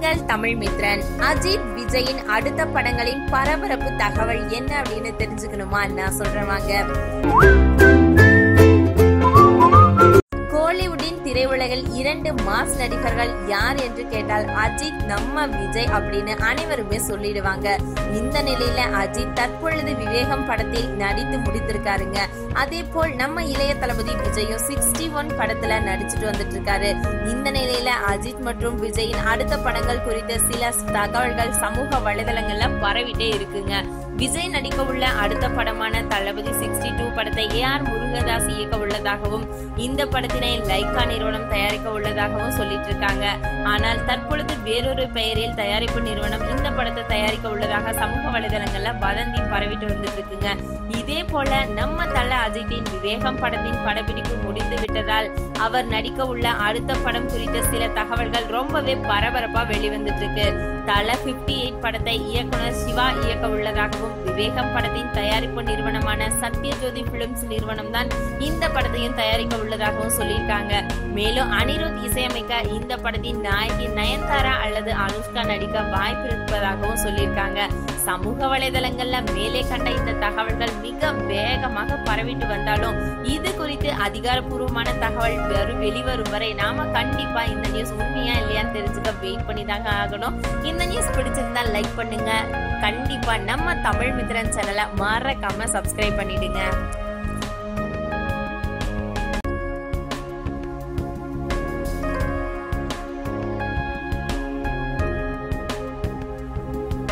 உங்கள் தமிழ் மித்ரன். அஜித் விஜயின் அடுத்த படங்களின் பரபரப்பு தகவல் என்ன அப்படின்னு தெரிஞ்சுக்கணுமா? நான் சொல்றேன் வாங்க. திரையுலகில் இரண்டு மாஸ் நடிகர்கள் யார் என்று கேட்டால் அஜித் நம்ம விஜய் அப்படின்னு அனைவருமே சொல்லிடுவாங்க. இந்த நிலையில அஜித் தற்பொழுது விவேகம் படத்தில் நடித்து முடித்திருக்காருங்க. அதே போல் நம்ம இளைய தளபதி விஜயும் சிக்ஸ்டி ஒன் படத்துல நடிச்சுட்டு வந்துட்டு இருக்காரு இந்த நிலையில அஜித் மற்றும் விஜயின் அடுத்த படங்கள் குறித்த சில தகவல்கள் சமூக வலைதளங்கள்ல பரவிட்டே இருக்குங்க. விஜய் நடிக்க உள்ள அடுத்த படமான தளபதி சிக்ஸ்டி டூ படத்தை ஏ ஆர் முருகதாஸ் இயக்க உள்ளதாகவும் இந்த படத்தினை லைக்கா நிறுவனம் தயாரிக்க உள்ளதாகவும் சொல்லிட்டு இருக்காங்க. ஆனால் தற்பொழுது வேறொரு பெயரில் தயாரிப்பு நிறுவனம் இந்த படத்தை தயாரிக்க உள்ளதாக சமூக வலைதளங்கள்ல வதந்தி பரவிட்டு வந்துட்டு இருக்குங்க. இதே போல நம்ம தல அஜித்தின் விவேகம் படத்தின் படப்பிடிப்பு முடிந்து விட்டதால் அவர் நடிக்க உள்ள அடுத்த படம் குறித்த சில தகவல்கள் ரொம்பவே பரபரப்பா வெளிவந்துட்டு இருக்கு. தல பிப்டி எயிட் படத்தை இயக்குனர் சிவா இயக்க உள்ளதாகவும் விவேகம் படத்தின் தயாரிப்பு நிறுவனமான சத்யஜோதி பிலிம்ஸ் நிறுவனம் தான் இந்த படத்தையும் தயாரிக்க உள்ளதாகவும் சொல்லியிருக்காங்க. மேலும் அனிருத் இசையமைக்க இந்த படத்தின் நாயகி நயன்தாரா அல்லது அனுஷ்கா நடிக்க வாய்ப்பு இருப்பதாகவும் சொல்லியிருக்காங்க. சமூக வலைதளங்கள்ல மேலே கண்ட இந்த தகவல்கள் மிக வேகமாக பரவிட்டு வந்தாலும் இது குறித்து அதிகாரப்பூர்வமான தகவல் வெறும் வெளிவரும் வரை நாம கண்டிப்பா இந்த நியூஸ் உண்மையா இல்லையான்னு தெரிஞ்சுக்க வெயிட் பண்ணி தாங்க ஆகணும். இந்த நியூஸ் பிடிச்சிருந்தா லைக் பண்ணுங்க. கண்டிப்பா நம்ம தமிழ் மித்திரன் சேனலை மறக்காம சப்ஸ்கிரைப் பண்ணிடுங்க.